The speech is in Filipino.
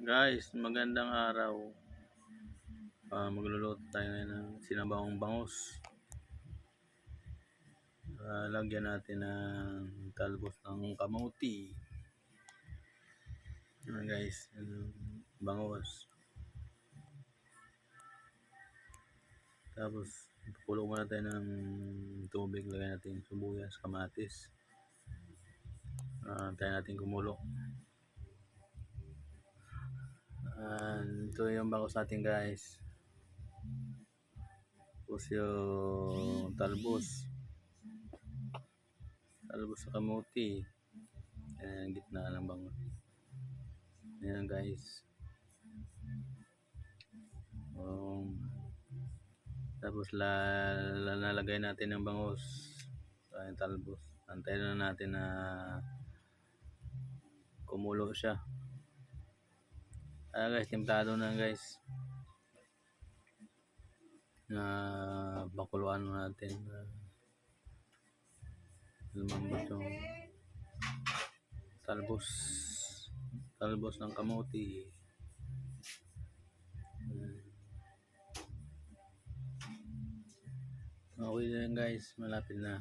Guys, magandang araw. Ah, magluluto tayo ngayon ng sinabawang bangus. Ah, lagyan natin ng talbos ng kamuti. Ayan guys, yung bangus. Tapos, muna tayo ng tubig. Lagyan natin sibuyas, kamatis. Ah, tayo natin kumulo. Ah, ito yung bangus natin guys. Tapos yung talbos. Talbos sa kamuti. Ayan, gitna ng bangus. Ayan guys. Um, tapos la, la, nalagay natin ng bangus. Ayan, talbos. Antayin na natin na kumulo siya. Ah guys, templado na guys. Na bakuluan natin. Uh, lumambot yung talbos. Talbos ng kamuti. Ayan. Okay na guys, malapit na.